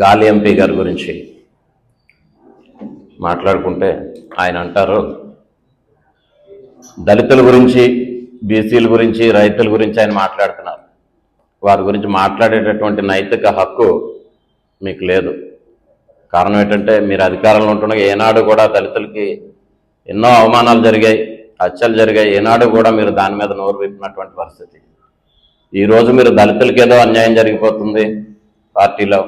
గాలి ఎంపీ గారి గురించి మాట్లాడుకుంటే ఆయన అంటారు దళితుల గురించి బీసీల గురించి రైతుల గురించి ఆయన మాట్లాడుతున్నారు. వారి గురించి మాట్లాడేటటువంటి నైతిక హక్కు మీకు లేదు. కారణం ఏంటంటే మీరు అధికారంలో ఉంటుండగా ఏనాడు కూడా దళితులకి ఎన్నో అవమానాలు జరిగాయి హత్యలు జరిగాయి. ఏనాడు కూడా మీరు దాని మీద నోరు విప్పినటువంటి పరిస్థితి. ఈరోజు మీరు దళితులకి ఏదో అన్యాయం జరిగిపోతుంది పార్టీలో.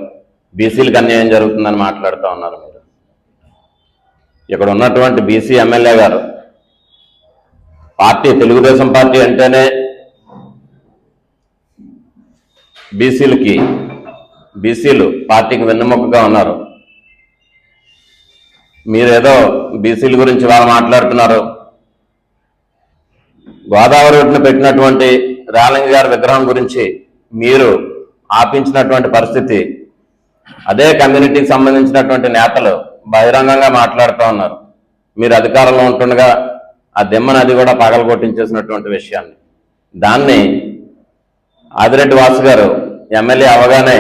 బీసీలకు అన్యాయం జరుగుతుందని మాట్లాడుతూ ఉన్నారు మీరు. ఇక్కడ ఉన్నటువంటి బీసీ ఎమ్మెల్యే గారు పార్టీ తెలుగుదేశం పార్టీ అంటేనే బీసీలకి బీసీలు పార్టీకి వెన్నెముకగా ఉన్నారు. మీరేదో బీసీల గురించి వాళ్ళు మాట్లాడుతున్నారు. గోదావరి ఒడ్డున పెట్టినటువంటి రాలింగ గారి విగ్రహం గురించి మీరు ఆపించినటువంటి పరిస్థితి అదే కమ్యూనిటీకి సంబంధించినటువంటి నేతలు బహిరంగంగా మాట్లాడుతూ ఉన్నారు. మీరు అధికారంలో ఉంటుండగా ఆ దిమ్మను అది కూడా పగలగొట్టించేసినటువంటి విషయాన్ని. దాన్ని ఆదిరెడ్డి వాసు గారు ఎమ్మెల్యే అవగానే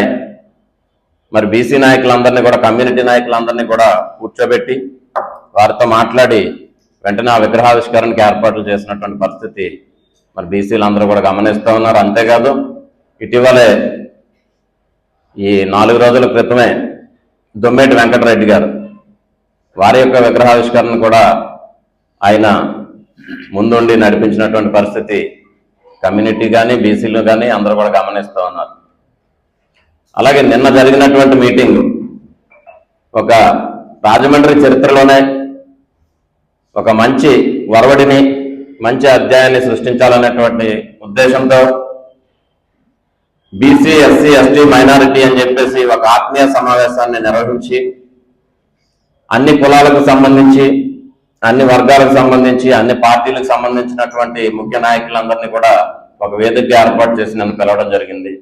మరి బీసీ నాయకులందరినీ కూడా కమ్యూనిటీ నాయకులందరినీ కూడా కూర్చోబెట్టి వారితో మాట్లాడి వెంటనే ఆ విగ్రహావిష్కరణకి ఏర్పాట్లు చేసినటువంటి పరిస్థితి మరి బీసీలు అందరూ కూడా గమనిస్తూ ఉన్నారు. అంతేకాదు ఇటీవలే ఈ నాలుగు రోజుల క్రితమే దొమ్మేటి వెంకటరెడ్డి గారు వారి యొక్క విగ్రహావిష్కరణ కూడా ఆయన ముందుండి నడిపించినటువంటి పరిస్థితి కమ్యూనిటీ కానీ బీసీలు కానీ అందరూ కూడా గమనిస్తూ ఉన్నారు. అలాగే నిన్న జరిగినటువంటి మీటింగ్ ఒక రాజమండ్రి చరిత్రలోనే ఒక మంచి వరవడిని మంచి అధ్యాయాన్ని సృష్టించాలనేటువంటి ఉద్దేశంతో బీసీ ఎస్సీ ఎస్టీ మైనారిటీ అని చెప్పేసి ఒక ఆత్మీయ సమావేశాన్ని నిర్వహించి అన్ని కులాలకు సంబంధించి అన్ని వర్గాలకు సంబంధించి అన్ని పార్టీలకు సంబంధించినటువంటి ముఖ్య నాయకులందరినీ కూడా ఒక వేదిక ఏర్పాటు చేసి నన్ను పిలవడం జరిగింది.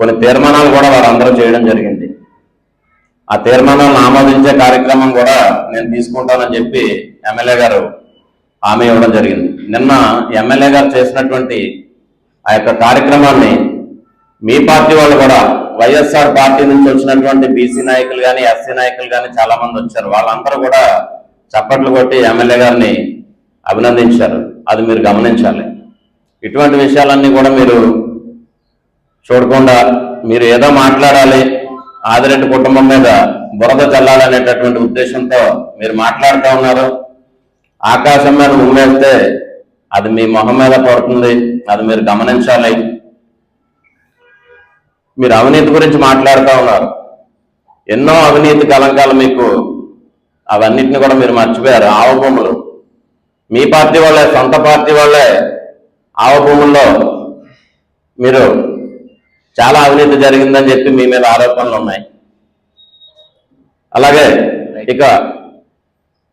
కొన్ని తీర్మానాలు కూడా వారందరూ చేయడం జరిగింది. ఆ తీర్మానాలను ఆమోదించే కార్యక్రమం కూడా నేను తీసుకుంటానని చెప్పి ఎమ్మెల్యే గారు హామీ ఇవ్వడం జరిగింది. నిన్న ఎమ్మెల్యే గారు చేసినటువంటి ఆ యొక్క కార్యక్రమాన్ని మీ పార్టీ వాళ్ళు కూడా వైఎస్ఆర్ పార్టీ నుంచి వచ్చినటువంటి బీసీ నాయకులు కానీ ఎస్సీ నాయకులు కానీ చాలా మంది వచ్చారు. వాళ్ళందరూ కూడా చప్పట్లు కొట్టి ఎమ్మెల్యే గారిని అభినందించారు. అది మీరు గమనించాలి. ఇటువంటి విషయాలన్నీ కూడా మీరు చూడకుండా మీరు ఏదో మాట్లాడాలి ఆదిరెడ్డి కుటుంబం మీద బురద చల్లాలనేటటువంటి ఉద్దేశంతో మీరు మాట్లాడుతూ ఉన్నారు. ఆకాశం మీద ఉమ్మేస్తే అది మీ మొహం మీద పడుతుంది. అది మీరు గమనించాలి. మీరు అవినీతి గురించి మాట్లాడుతూ ఉన్నారు. ఎన్నో అవినీతి కలంకాలు మీకు అవన్నిటిని కూడా మీరు మర్చిపోయారు. ఆవభూములు మీ పార్టీ వాళ్ళే సొంత పార్టీ వాళ్ళే ఆవభూముల్లో మీరు చాలా అవినీతి జరిగిందని చెప్పి మీ మీద ఆరోపణలు ఉన్నాయి. అలాగే ఇక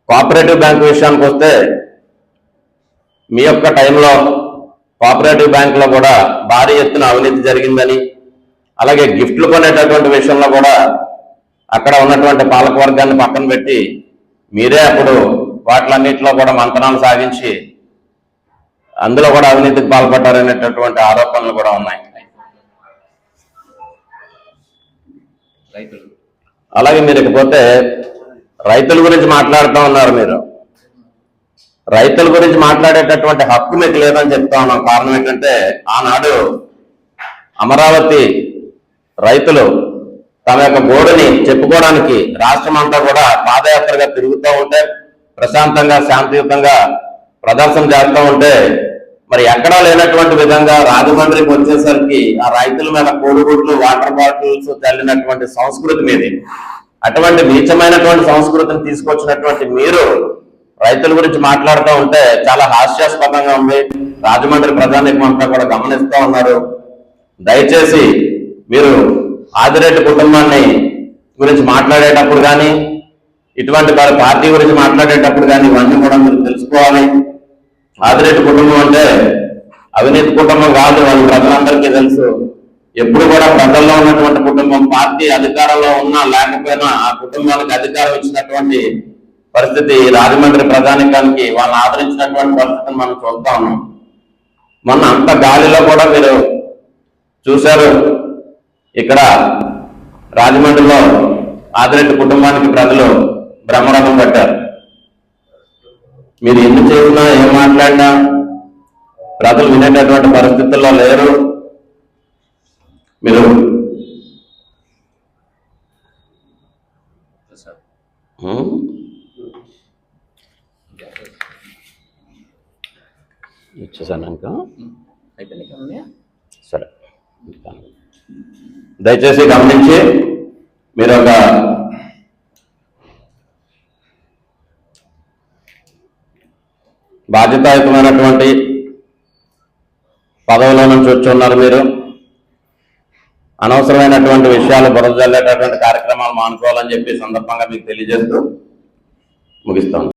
కోఆపరేటివ్ బ్యాంక్ విషయానికి వస్తే మీ యొక్క టైంలో కోఆపరేటివ్ బ్యాంకులో కూడా భారీ ఎత్తున అవినీతి జరిగిందని అలాగే గిఫ్ట్లు కొనేటటువంటి విషయంలో కూడా అక్కడ ఉన్నటువంటి పాలకవర్గాన్ని పక్కన పెట్టి మీరే అప్పుడు వాటిలన్నింటిలో కూడా మంతనాలు సాగించి అందులో కూడా అవినీతికి పాల్పడ్డారనేటటువంటి ఆరోపణలు కూడా ఉన్నాయి. రైతులు అలాగే మీరు ఇకపోతే రైతుల గురించి మాట్లాడుతూ ఉన్నారు మీరు. రైతుల గురించి మాట్లాడేటటువంటి హక్కు మీకు లేదని చెప్తా ఉన్నాం. కారణం ఏంటంటే ఆనాడు అమరావతి రైతులు తమ యొక్క గోడుని చెప్పుకోవడానికి రాష్ట్రం అంతా కూడా పాదయాత్రగా తిరుగుతూ ఉంటే ప్రశాంతంగా శాంతియుతంగా ప్రదర్శన చేస్తూ ఉంటే మరి ఎక్కడా లేనటువంటి విధంగా రాజమండ్రికి వచ్చేసరికి ఆ రైతుల మీద కోడిగుడ్లు వాటర్ బాటిల్స్ చల్లినటువంటి సంస్కృతి మీది. అటువంటి నీచమైనటువంటి సంస్కృతిని తీసుకొచ్చినటువంటి మీరు రైతుల గురించి మాట్లాడుతూ ఉంటే చాలా హాస్యాస్పదంగా ఉంది. రాజమండ్రి ప్రజానికం అంతా కూడా గమనిస్తూ ఉన్నారు. దయచేసి మీరు ఆదిరెడ్డి కుటుంబాన్ని గురించి మాట్లాడేటప్పుడు కానీ ఇటువంటి వారి పార్టీ గురించి మాట్లాడేటప్పుడు కానీ ఇవన్నీ కూడా మీరు తెలుసుకోవాలి. ఆదిరెడ్డి కుటుంబం అంటే అవినీతి కుటుంబం కాదు వాళ్ళ ప్రజలందరికీ తెలుసు. ఎప్పుడు కూడా ప్రజల్లో ఉన్నటువంటి కుటుంబం పార్టీ అధికారంలో ఉన్నా లేకపోయినా ఆ కుటుంబానికి అధికారం ఇచ్చినటువంటి పరిస్థితి రాజమండ్రి ప్రధానికానికి వాళ్ళని ఆదరించినటువంటి పరిస్థితిని మనం చూస్తా ఉన్నాం. మొన్న అంత గాలిలో కూడా మీరు చూశారు. ఇక్కడ రాజమండ్రిలో ఆదిరెడ్డి కుటుంబానికి ప్రజలు బ్రహ్మరథం పట్టారు మీరు ఎన్ని చేసినా ఏం మాట్లాడినా ప్రజలు వినేటటువంటి పరిస్థితుల్లో లేరు మీరు? ఇచ్చేసాను ఇంకా సరే. దయచేసి గమనించి మీరు ఒక బాధ్యతాయుతమైనటువంటి పదవిలో నుంచి వచ్చి ఉన్నారు మీరు. అనవసరమైనటువంటి విషయాలు బురద జల్లేటటువంటి కార్యక్రమాలు మానుకోవాలని చెప్పి సందర్భంగా మీకు తెలియజేస్తూ ముగిస్తాను.